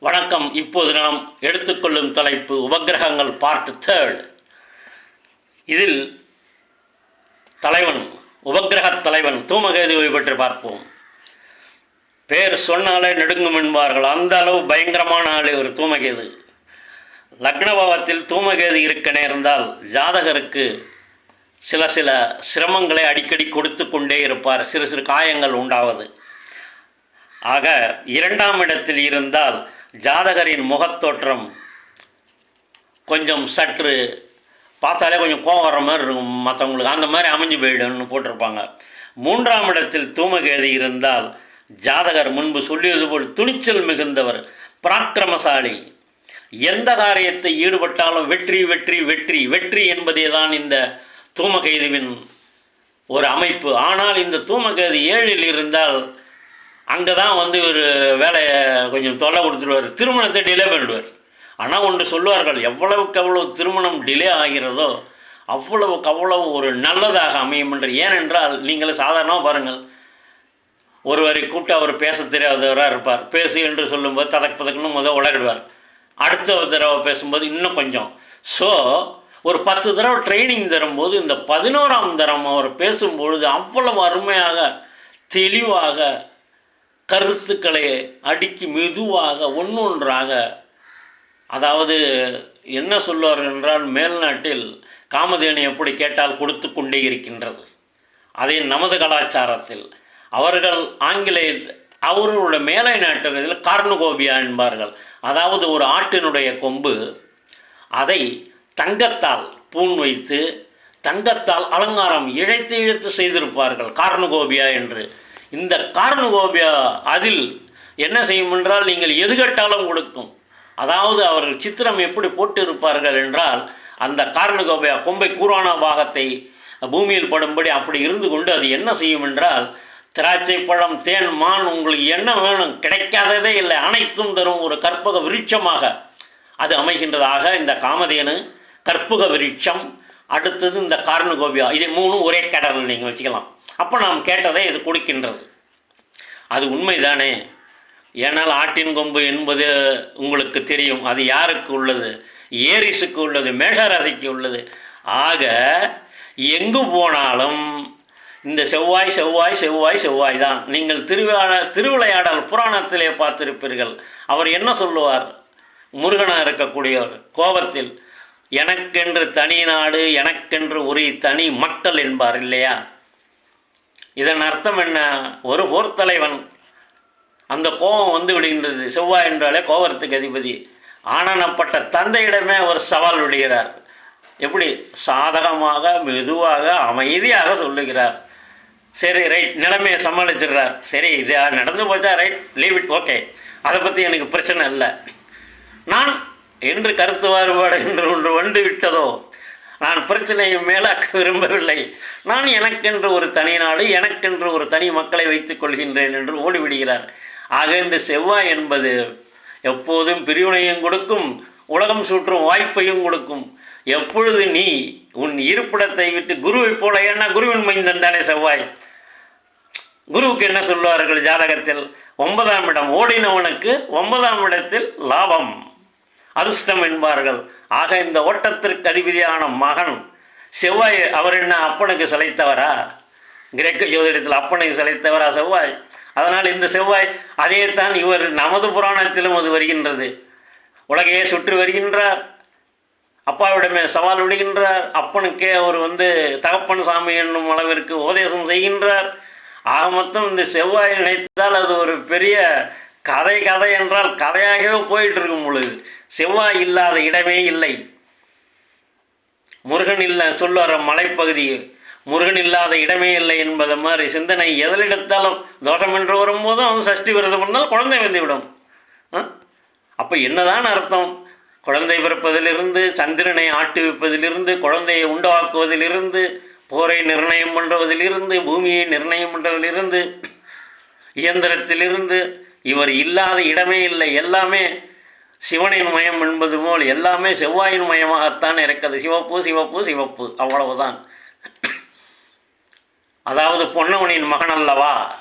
வணக்கம். இப்போது நாம் எடுத்துக்கொள்ளும் தலைப்பு உபகிரகங்கள் பார்ட் தேர்ட் இதில் தலைவன் உபக்கிரகத் தலைவன் தூமகேதுவை பற்றி பார்ப்போம். பேர் சொன்னாலே நெடுங்கும் என்பார்கள். அந்த அளவு பயங்கரமான ஆள் ஒரு தூமகேது. லக்னபாவத்தில் தூமகேது இருக்க நேர்ந்தால் ஜாதகருக்கு சில சில சிரமங்களை அடிக்கடி கொடுத்து கொண்டே இருப்பார். சிறு சிறு காயங்கள் உண்டாவது. ஆக இரண்டாம் இடத்தில் இருந்தால் ஜாதகரின் முகத்தோற்றம் கொஞ்சம் சற்று பார்த்தாலே கொஞ்சம் கோவம் வர மாதிரி இருக்கும். மற்றவங்களுக்கு அந்த மாதிரி அமைஞ்சு போயிடும்னு போட்டிருப்பாங்க. மூன்றாம் இடத்தில் தூமகேது இருந்தால் ஜாதகர் முன்பு சொல்லியது போல் துணிச்சல் மிகுந்தவர் பராக்கிரமசாலி. எந்த காரியத்தை ஈடுபட்டாலும் வெற்றி வெற்றி வெற்றி வெற்றி என்பதே தான் இந்த தூமகேதுவின் ஒரு அமைப்பு. ஆனால் இந்த தூமகேது ஏழில் இருந்தால் அங்கே தான் வந்து இவர் வேலையை கொஞ்சம் தொல்லை கொடுத்துருவார். திருமணத்தை டிலே பண்ணிடுவார். ஆனால் ஒன்று சொல்லுவார்கள் எவ்வளவுக்கு எவ்வளவு திருமணம் டிலே ஆகிறதோ அவ்வளவுக்கு அவ்வளவு ஒரு நல்லதாக அமையும் என்று ஏனென்றால் நீங்கள் சாதாரணமாக பாருங்கள் ஒருவரை கூப்பிட்டு அவர் பேச தெரியாதவராக இருப்பார். பேசு என்று சொல்லும்போது ததக்கு பதக்குன்னு முதல் உலகிடுவார் அடுத்த தடவை பேசும்போது இன்னும் கொஞ்சம். ஸோ ஒரு பத்து தடவை ட்ரைனிங் தரும்போது இந்த பதினோராம் தரம் அவர் பேசும்பொழுது அவ்வளவு அருமையாக தெளிவாக கருத்துக்களை அடுக்கி மெதுவாக ஒன்றொன்றாக அதாவது என்ன சொல்வார் என்றால் மேல்நாட்டில் காமதேனு எப்படி கேட்டால் கொடுத்து கொண்டே இருக்கின்றது. அதே நமது கலாச்சாரத்தில் அவர்கள் ஆங்கிலேய அவர்களுடைய மேலை நாட்டில் கார்னுகோபியா என்பார்கள். அதாவது ஒரு ஆட்டினுடைய கொம்பு அதை தங்கத்தால் பூண் வைத்து தங்கத்தால் அலங்காரம் இழைத்து இழைத்து செய்திருப்பார்கள் கார்னுகோபியா என்று. இந்த காரணகோபியா அதில் என்ன செய்யும் என்றால் நீங்கள் எது கேட்டாலும் கொடுக்கும். அதாவது அவர்கள் சித்திரம் எப்படி போட்டு இருப்பார்கள் என்றால் அந்த காரணகோபியா கொம்பை கூரான பாகத்தை பூமியில் படும்படி அப்படி இருந்து கொண்டு அது என்ன செய்யும் என்றால் திராட்சை பழம் தேன் மான் உங்களுக்கு என்ன வேணும் கிடைக்காததே இல்லை அனைத்தும் தரும் ஒரு கற்பக விருட்சமாக அது அமைகின்றதாக இந்த காமதேனு கற்பக விருட்சம். அடுத்தது இந்த காரணகோபியா இதை மூணும் ஒரே கடலில் நீங்கள் வச்சுக்கலாம். அப்போ நாம் கேட்டதை இது கொடுக்கின்றது. அது உண்மைதானே? ஏனால் ஆட்டின் கொம்பு என்பது உங்களுக்கு தெரியும். அது யாருக்கு உள்ளது? ஏரிஸுக்கு உள்ளது மேஷராசிக்கு உள்ளது. ஆக எங்கு போனாலும் இந்த செவ்வாய் செவ்வாய் செவ்வாய் செவ்வாய் தான். நீங்கள் திருவிழா திருவிளையாடல் புராணத்திலே பார்த்திருப்பீர்கள். அவர் என்ன சொல்லுவார்? முருகனாக இருக்கக்கூடியவர் கோபத்தில் எனக்கென்று தனி நாடு எனக்கென்று ஒரு தனி மக்கள் என்பார் இல்லையா? இதன் அர்த்தம் என்ன? ஒரு போர்த்தலைவன் அந்த கோபம் வந்து விடுகின்றது. செவ்வாய் என்றாலே கோபத்துக்கு அதிபதி. ஆனனப்பட்ட தந்தையிடமே அவர் சவால் விடுகிறார். எப்படி? சாதகமாக மெதுவாக அமைதியாக சொல்லுகிறார். சரி ரைட் நிலைமையை சமாளிச்சிடுறார். சரி இது நடந்து போச்சா? ரைட் லீவ் இட் ஓகே அதை பற்றி எனக்கு பிரச்சனை இல்லை. நான் என்று கருத்து வேறுபாடு என்று ஒன்று வந்து விட்டதோ? நான் பிரச்சனையை மேலாக்க விரும்பவில்லை. நான் எனக்கென்று ஒரு தனி நாடு எனக்கென்று ஒரு தனி மக்களை வைத்துக் கொள்கின்றேன் என்று ஓடிவிடுகிறார் ஆக இந்த செவ்வாய் என்பது எப்போதும் பிரிவினையும் கொடுக்கும் உலகம் சுற்றும் வாய்ப்பையும் கொடுக்கும். எப்பொழுது நீ உன் இருப்பிடத்தை விட்டு குருவைப் போல ஏன்னா குருவின் மைந்தன் தானே செவ்வாய். குருவுக்கு என்ன சொல்வார்கள் ஜாதகத்தில்? ஒன்பதாம் இடம் ஓடினவனுக்கு ஒன்பதாம் இடத்தில் லாபம். அதிர்ஷ்டம் என்பார்கள். ஆக இந்த ஓட்டத்திற்கு அதிபதியான மகன் செவ்வாய் அவர் என்ன அப்பனுக்கு சிலைத்தவரா? கிரேக்க ஜோதிடத்தில் அப்பனுக்கு சிலைத்தவரா செவ்வாய்? அதனால் இந்த செவ்வாய் அதே தான் இவர் நமது புராணத்திலும் அது வருகின்றது. உலகையே சுற்றி வருகின்றார். அப்பாவிடமே சவால் விடுகின்றார். அப்பனுக்கே அவர் வந்து தகப்பன் சாமி என்னும் அளவிற்கு உபதேசம் செய்கின்றார். ஆக மொத்தம் இந்த செவ்வாய் நினைத்தால் அது ஒரு பெரிய கதை கதை என்றால் கதையாகவே போயிட்டு இருக்கும் பொழுது. செவ்வாய் இல்லாத இடமே இல்லை. முருகன் இல்லை சொல்லுற மலைப்பகுதி. முருகன் இல்லாத இடமே இல்லை என்பது மாதிரி சிந்தனை எதில் எடுத்தாலும் தோஷம் என்று வரும்போதும் அவன் சஷ்டி விரதம் பண்ணால் குழந்தை வந்துவிடும். அப்போ என்னதான் அர்த்தம்? குழந்தை பிறப்பதிலிருந்து சந்திரனை ஆட்டுவிப்பதிலிருந்து குழந்தையை உண்டாக்குவதிலிருந்து போரை நிர்ணயம் பண்ணுவதிலிருந்து பூமியை நிர்ணயம் பண்ணுறதிலிருந்து இயந்திரத்திலிருந்து இவர் இல்லாத இடமே இல்லை. எல்லாமே சிவனின் மயம் என்பது போல் எல்லாமே செவ்வாயின் மயமாகத்தான் இருக்கிறது. சிவப்பு சிவப்பு சிவப்பு. அவ்வளவுதான். அதாவது பொன்னவனின் மகன் அல்லவா?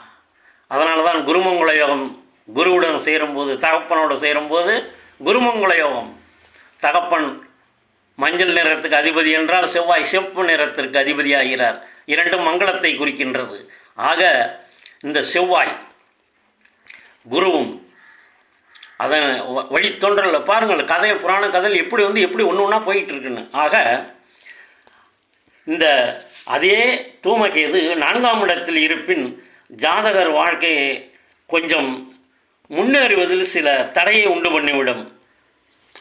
அதனால தான் குருமங்குல யோகம் குருவுடன் சேரும்போது தகப்பனோடு சேரும்போது குருமங்குல யோகம். தகப்பன் மஞ்சள் நிறத்துக்கு அதிபதி என்றால் செவ்வாய் சிவப்பு நிறத்திற்கு அதிபதி ஆகிறார் இரண்டும் மங்களத்தை குறிக்கின்றது. ஆக இந்த செவ்வாய் குருவும் அதன் வ- பாருங்கள் கதை புராண கதையில் எப்படி வந்து எப்படி ஒன்று ஒன்றா போயிட்டுருக்குன்னு. ஆக இந்த அதே தூமகேது நான்காம் இடத்தில் இருப்பின் ஜாதகர் வாழ்க்கையை கொஞ்சம் முன்னேறுவதில் சில தடையை உண்டு பண்ணிவிடும்.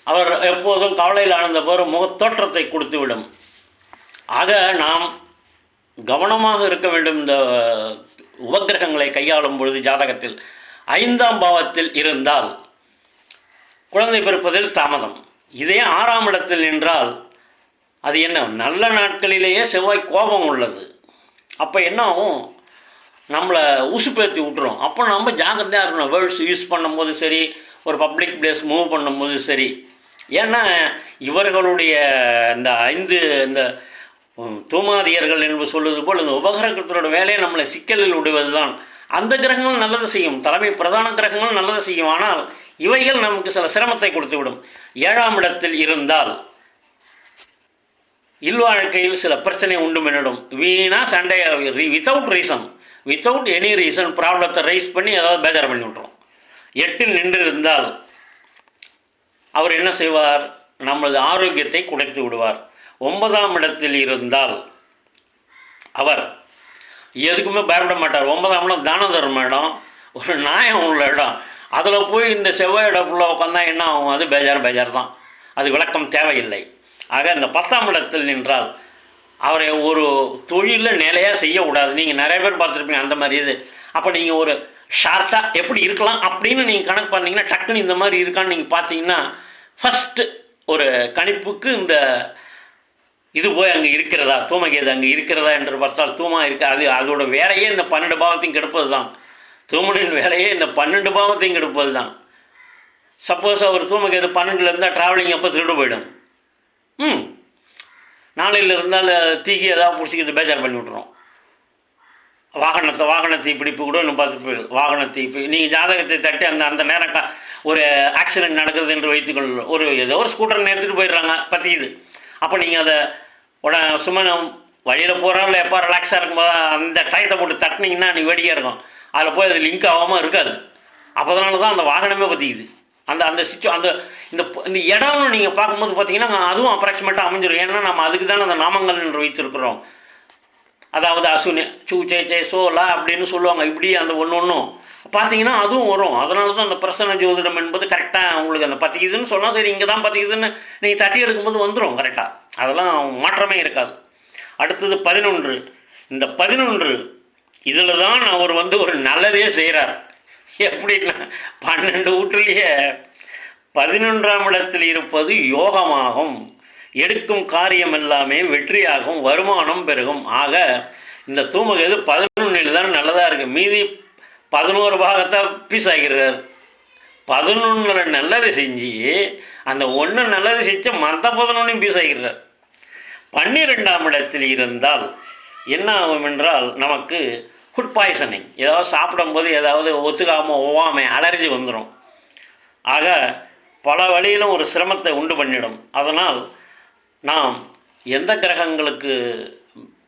அவர் எப்போதும் கவலையில் ஆழ்ந்த போது முகத்தோற்றத்தை கொடுத்துவிடும். ஆக நாம் கவனமாக இருக்க வேண்டும் இந்த உபக்கிரகங்களை கையாளும் பொழுது ஜாதகத்தில். ஐந்தாம் பாவத்தில் இருந்தால் குழந்தை பிறப்பதில் தாமதம். இதே ஆறாம் இடத்தில் நின்றால் அது என்ன? நல்ல நாட்களிலேயே செவ்வாய் கோபம் உள்ளது. அப்போ என்ன ஆகும்? நம்மளை உசுப்பேற்றி விட்டுரும். அப்போ நம்ம ஜாக்கிரதையாக இருக்கணும். வேர்ட்ஸ் யூஸ் பண்ணும்போது சரி ஒரு பப்ளிக் பிளேஸ் மூவ் பண்ணும்போது சரி. ஏன்னா இவர்களுடைய இந்த ஐந்து இந்த தூமாதியர்கள் என்று சொல்வது போல் இந்த உபகிரகத்தோட வேலையை நம்மளை சிக்கலில் விடுவது தான் அந்த கிரகங்கள் நல்லது செய்யும். தலைமை பிரதான கிரகங்கள் நல்லது செய்யும். ஆனால் இவைகள் நமக்கு சில சிரமத்தை கொடுத்துவிடும். ஏழாம் இடத்தில் இருந்தால் இல்வாழ்க்கையில் சில பிரச்சனை உண்டு பண்ணிடும் வீணா சண்டை without reason without any reason ப்ராப்ளத்தை ரைஸ் பண்ணி ஏதாவது பேஜார் பண்ணி விட்ரும் எட்டில் நின்று இருந்தால் அவர் என்ன செய்வார்? நமது ஆரோக்கியத்தை குறைத்து விடுவார். ஒன்பதாம் இடத்தில் இருந்தால் அவர் எதுக்குமே பயப்பட மாட்டார். ஒன்பதாம் இடம் தான தர்ம இடம். ஒரு நாயம் உள்ள இடம். அதில் போய் இந்த செவ்வாய் இடப்புள்ள உட்காந்தா என்ன ஆகும்? அது பேஜார் பேஜார் தான் அது விளக்கம் தேவையில்லை. ஆக இந்த பத்தாம் இடத்தில் நின்றால் அவரை ஒரு தொழிலில் நிலையாக செய்யக்கூடாது. நீங்கள் நிறைய பேர் பார்த்துருப்பீங்க அந்த மாதிரி இது. அப்போ நீங்கள் ஒரு ஷார்ட்டாக எப்படி இருக்கலாம் அப்படின்னு நீங்கள் கணக்கு பண்ணிங்கன்னா டக்குன்னு இந்த மாதிரி இருக்கான்னு நீங்கள் பார்த்தீங்கன்னா ஃபஸ்ட்டு ஒரு கணிப்புக்கு இந்த இது போய் அங்கே இருக்கிறதா? தூமகேது அங்கே இருக்கிறதா என்று பார்த்தால் தூமா இருக்கா அது அதோட வேலையே இந்த பன்னெண்டு பாவத்தையும் கெடுப்பது தான் தூமனின் வேலையே இந்த பன்னெண்டு பாவத்தையும் கெடுப்பது தான் சப்போஸ் அவர் தூமகேது பன்னெண்டில் இருந்தால் ட்ராவலிங் அப்போ திருடு போயிடும். ம். நாளையில் இருந்தால் தீக்கி ஏதாவது பிடிச்சிக்கிட்டு பேஜார் பண்ணி விட்ருவோம் வாகனத்தை வாகன தீப்பிடிப்பு கூட இன்னும் பார்த்து போயிடும் வாகன தீப்பி நீங்கள் ஜாதகத்தை தட்டி அந்த அந்த நேரம் க- ஒரு ஆக்சிடென்ட் நடக்குது என்று வைத்துக்கொள்ள ஒரு ஏதோ ஒரு ஸ்கூட்டர் எடுத்துகிட்டு போயிடுறாங்க பற்றிக்குது அப்போ நீங்கள் அதை உட சும்மா வழியில் போகிறோம்ல எப்போ ரிலாக்ஸாக இருக்கும்போது அந்த டயத்தை போட்டு தட்டினீங்கன்னா நீ வேடிக்கையாக இருக்கும். அதில் போய் அது லிங்க் ஆகாமல் இருக்காது. அப்போதனால தான் அந்த வாகனமே பற்றிக்குது அந்த அந்த சிச்சு அந்த இந்த இந்த இடம்னு நீங்கள் பார்க்கும்போது பார்த்தீங்கன்னா அதுவும் அப்ராக்சிமேட்டாக அமைஞ்சிடும் ஏன்னா நம்ம அதுக்கு தானே அந்த நாமங்கள் என்று வைத்திருக்கிறோம். அதாவது அசுனி சூ சே சே சோ லா அப்படின்னு சொல்லுவாங்க. இப்படி அந்த ஒன்று ஒன்றும் பார்த்தீங்கன்னா அதுவும் வரும். அதனால தான் அந்த பிரசன்ன ஜோதிடம் என்பது கரெக்டாக உங்களுக்கு அந்த பற்றிக்குதுன்னு சொன்னால் சரி இங்கே தான் பற்றிக்குதுன்னு நீங்கள் தட்டி எடுக்கும்போது வந்துடும் கரெக்டாக அதெல்லாம் மாற்றமே இருக்காது. அடுத்தது பதினொன்று. இந்த பதினொன்று இதில் தான் அவர் வந்து ஒரு நல்லதே செய்கிறார் எப்படின்னா பன்னெண்டு வீட்டுலேயே பதினொன்றாம் இடத்தில் இருப்பது யோகமாகும். எடுக்கும் காரியம் எல்லாமே வெற்றியாகும் வருமானம் பெருகும். ஆக இந்த தூமகேது பதினொன்றில் தான் நல்லதாக இருக்குது மீதி பதினோரு பாகத்தை பீஸ் ஆகிறார் பதினொன்றில் நல்லது செஞ்சு அந்த ஒன்று நல்லது செஞ்சு மற்ற பதினொன்றையும் பீஸ் ஆகிறார் பன்னிரெண்டாம் இடத்தில் இருந்தால் என்ன ஆகும் என்றால் நமக்கு ஃபுட் பாய்சனிங் ஏதாவது சாப்பிடும்போது ஏதாவது ஒத்துக்காமல் ஒவ்வாமை அலர்ஜி வந்துடும் ஆக பல வழியிலும் ஒரு சிரமத்தை உண்டு பண்ணிடும். அதனால் நாம் எந்த கிரகங்களுக்கு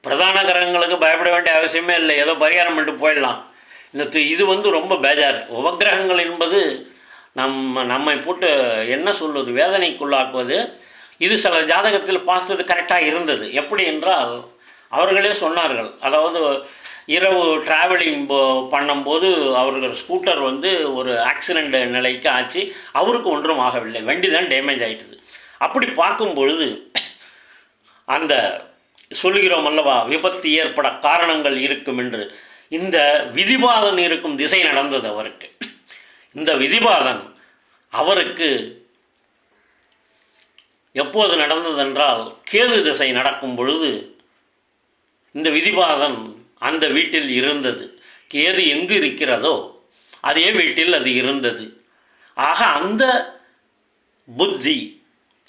பிரதான கிரகங்களுக்கு பயப்பட வேண்டிய அவசியமே இல்லை. ஏதோ பரிகாரம் பண்ணிட்டு போயிடலாம். இந்த து- இது வந்து ரொம்ப பேஜார். உபக்கிரகங்கள் என்பது நம்ம நம்மை போட்டு என்ன சொல்வது? வேதனைக்குள்ளாக்குவது. இது சில ஜாதகத்தில் பார்த்தது கரெக்டாக இருந்தது. எப்படி என்றால் அவர்களே சொன்னார்கள். அதாவது இரவு டிராவலிங் பண்ணும்போது அவர்கள் ஸ்கூட்டர் வந்து ஒரு ஆக்சிடெண்ட் நிலைக்கு ஆச்சு. அவருக்கு ஒன்றும் ஆகவில்லை. வண்டி தான் டேமேஜ் ஆயிட்டுது. அப்படி பார்க்கும் பொழுது அந்த சொல்கிறோம் அல்லவா விபத்து ஏற்பட காரணங்கள் இருக்கும் என்று இந்த விதிபாதன் இருக்கும் திசை நடந்தது அவருக்கு. இந்த விதிபாதன் அவருக்கு எப்போது நடந்ததென்றால் கேது திசை நடக்கும் பொழுது இந்த விதிபாதம் அந்த வீட்டில் இருந்தது. கேது எங்கு இருக்கிறதோ அதே வீட்டில் அது இருந்தது. ஆக அந்த புத்தி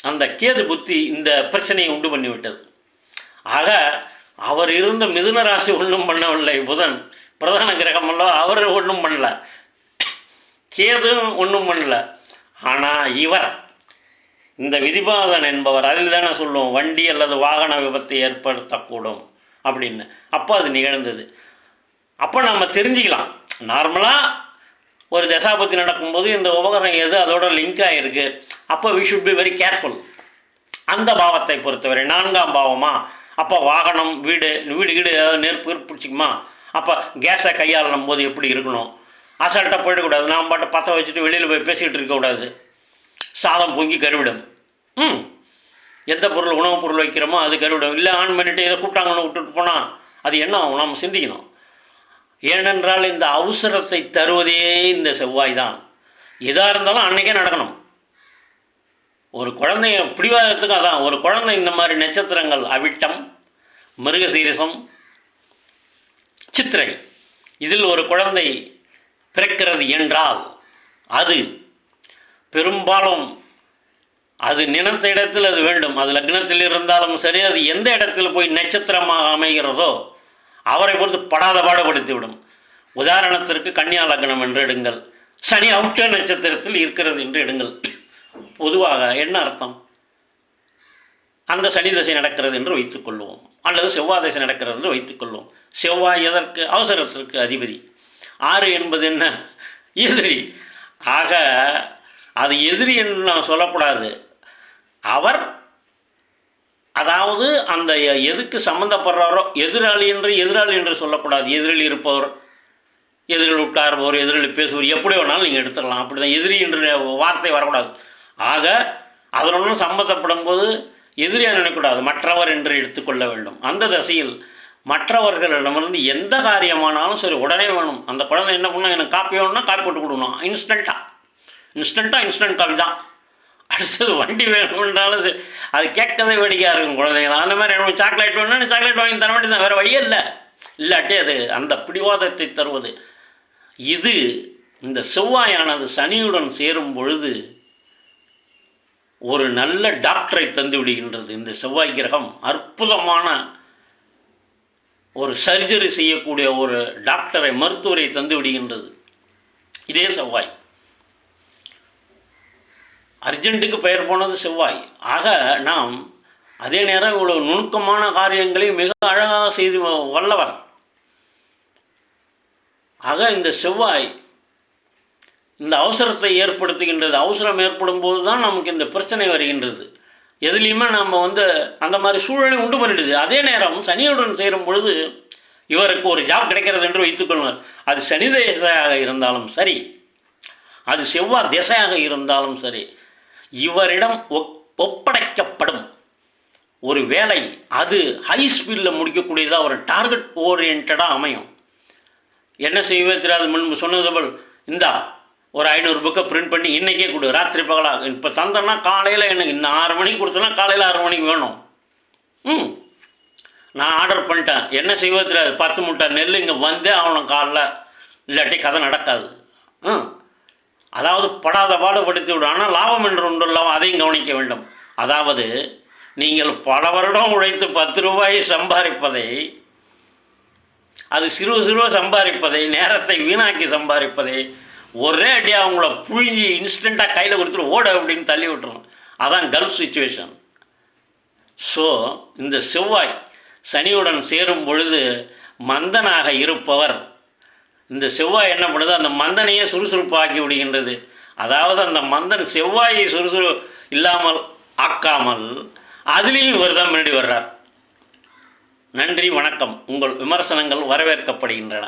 அந்த கேது புத்தி இந்த பிரச்சனையை உண்டு பண்ணிவிட்டது. ஆக அவர் இருந்த மிதுன ராசி ஒன்றும் பண்ணவில்லை. புதன் பிரதான கிரகம் அவர் ஒன்றும் பண்ணல. கேது ஒன்றும் பண்ணல. ஆனால் இவர் இந்த விதிபாதன் என்பவர் அதில் தானே சொல்லுவோம் வண்டி அல்லது வாகன விபத்தை ஏற்படுத்தக்கூடும் அப்படின்னு. அப்போ அது நிகழ்ந்தது. அப்போ நம்ம தெரிஞ்சுக்கலாம். நார்மலாக ஒரு தசாபத்தி நடக்கும்போது இந்த உபகரணம் எது அதோட லிங்க் ஆகிருக்கு அப்போ we should be very careful அந்த பாவத்தை பொறுத்தவரை நான்காம் பாவமா? அப்போ வாகனம் வீடு வீடு வீடு ஏதாவது நெருப்பு பிடிச்சிக்குமா? அப்போ கேஸை கையாளும் போது எப்படி இருக்கணும்? அசால்ட்டாக போயிடக்கூடாது. நாம் பாட்டு பற்ற வச்சுட்டு வெளியில் போய் பேசிக்கிட்டு இருக்கக்கூடாது. சாதம் பொங்கி கருவிடும். ம். எந்த பொருள் உணவுப் பொருள் வைக்கிறோமோ அது கருவிடும். இல்லை ஆன் பண்ணிட்டு இதை கூப்பிட்டாங்கன்னு விட்டுட்டு போனால் அது என்ன ஆகும்? நம்ம சிந்திக்கணும். ஏனென்றால் இந்த அவசரத்தை தருவதே இந்த செவ்வாய் தான். எதாக இருந்தாலும் அன்னைக்கே நடக்கணும். ஒரு குழந்தைய பிடிவாதத்துக்கு அதான். ஒரு குழந்தை இந்த மாதிரி நட்சத்திரங்கள் அவிட்டம் மிருகசீரசம் சித்திரை இதில் ஒரு குழந்தை பிறக்கிறது என்றால் அது பெரும்பாலும் அது நினைத்த இடத்தில் அது வேண்டும். அது லக்னத்தில் இருந்தாலும் சரி அது எந்த இடத்தில் போய் நட்சத்திரமாக அமைகிறதோ அவரை பொறுத்து படாத பாடுபடுத்தி விடும் உதாரணத்திற்கு கன்னியா லக்னம் என்று எடுங்கள். சனி அவுட்ட நட்சத்திரத்தில் இருக்கிறது என்று எடுங்கள். பொதுவாக என்ன அர்த்தம்? அந்த சனி தசை நடக்கிறது என்று வைத்துக்கொள்வோம் அல்லது செவ்வாய் தசை நடக்கிறது என்று வைத்துக்கொள்வோம் செவ்வாய் எதற்கு? அவசரத்திற்கு அதிபதி. ஆறு என்பது என்ன? எதிரி. ஆக அது எதிரி என்று நான் சொல்லக்கூடாது. அவர் அதாவது அந்த எதுக்கு சம்மந்தப்படுறாரோ எதிராளி என்று எதிராளி என்று சொல்லக்கூடாது. எதிரில் இருப்பவர் எதிரில் உட்காருபவர் எதிரில் பேசுவர் எப்படி வேணாலும் நீங்கள் எடுத்துக்கலாம். அப்படி தான் எதிரி என்று வார்த்தை வரக்கூடாது. ஆக அதனுடன் சம்மந்தப்படும் போது எதிரியாக நினைக்கக்கூடாது. மற்றவர் என்று எடுத்துக்கொள்ள வேண்டும். அந்த தசையில் மற்றவர்களிடமிருந்து எந்த காரியமானாலும் சரி உடனே வேணும். அந்த குழந்தை என்ன பண்ணணும் எனக்கு காப்பி வேணும்னா காப்பி போட்டு கொடுக்கணும். இன்ஸ்டண்ட்டாக இன்ஸ்டண்ட்டாக இன்ஸ்டன்ட் கால் தான். அடுத்தது வண்டி வேணும்ன்றாலும் சரி. அது கேட்கவே வேடிக்கையாக இருக்கும் குழந்தைகள். அந்த மாதிரி எனக்கு சாக்லேட் வேணும்னு சாக்லேட் வாங்கி தர வேண்டியது வேறு வழியே இல்லை. இல்லாட்டி அது அந்த பிடிவாதத்தை தருவது. இது இந்த செவ்வாயானது சனியுடன் சேரும் பொழுது ஒரு நல்ல டாக்டரை தந்து விடுகின்றது. இந்த செவ்வாய் கிரகம் அற்புதமான ஒரு சர்ஜரி செய்யக்கூடிய ஒரு டாக்டரை மருத்துவரை தந்து விடுகின்றது. இதே செவ்வாய். அர்ஜென்ட்டுக்கு பெயர் போனது செவ்வாய். ஆக நாம் அதே நேரம் இவ்வளோ நுணுக்கமான காரியங்களை மிக அழகாக செய்து வல்லவர் ஆக இந்த செவ்வாய் இந்த அவசரத்தை ஏற்படுத்துகின்றது. அவசரம் ஏற்படும் போது தான் நமக்கு இந்த பிரச்சனை வருகின்றது. எதுலேயுமே நம்ம வந்து அந்த மாதிரி சூழலை உண்டு பண்ணிடுது. அதே நேரம் சனியுடன் சேரும் பொழுது இவருக்கு ஒரு ஜாப் கிடைக்கிறது என்று வைத்துக்கொள்வார் அது சனி திசையாக இருந்தாலும் சரி அது செவ்வாய் திசையாக இருந்தாலும் சரி இவரிடம் ஒப்- ஒப்படைக்கப்படும். ஒரு வேலை அது ஹை ஸ்பீடில் முடிக்கக்கூடியதாக ஒரு டார்கெட் ஓரியன்டாக அமையும். என்ன செய்வே தெரியாது முன்பு சொன்னது போல் இந்தா ஒரு ஐநூறு புக்கை பிரிண்ட் பண்ணி இன்றைக்கே கொடு ராத்திரி பகலாக இப்போ தந்தேன்னா காலையில் எனக்கு இன்னும் ஆறு மணிக்கு கொடுத்தனா காலையில் ஆறு மணிக்கு வேணும். ம். நான் ஆர்டர் பண்ணிட்டேன். என்ன செய்வது தெரியாது பத்து மூட்டை நெல் இங்கே வந்தே ஆகணும் காலைல. இல்லாட்டி கதை நடக்காது. ம். அதாவது படாத பாடுபடுத்தி விடும் ஆனால் லாபம் என்று ஒன்று அதையும் கவனிக்க வேண்டும். அதாவது நீங்கள் பல வருடம் உழைத்து பத்து ரூபாய் சம்பாதிப்பதை அது சிறு சிறுவ சம்பாதிப்பதை நேரத்தை வீணாக்கி சம்பாதிப்பதை ஒரே அடியாக அவங்கள புழிஞ்சி இன்ஸ்டண்ட்டாக கையில் கொடுத்துட்டு ஓட அப்படின்னு தள்ளி விட்டுரும் அதான் கல்ஃப் சுச்சுவேஷன் ஸோ இந்த செவ்வாய் சனியுடன் சேரும் பொழுது மந்தனாக இருப்பவர் இந்த செவ்வாய் என்ன பண்ணுது? அந்த மந்தனையே சுறுசுறுப்பாக்கி விடுகின்றது. அதாவது அந்த மந்தன் செவ்வாயை சுறுசுறு இல்லாமல் ஆக்காமல் அதுலேயும் இவர் தான் முன்னாடி வர்றார். நன்றி வணக்கம். உங்கள் விமர்சனங்கள் வரவேற்கப்படுகின்றன.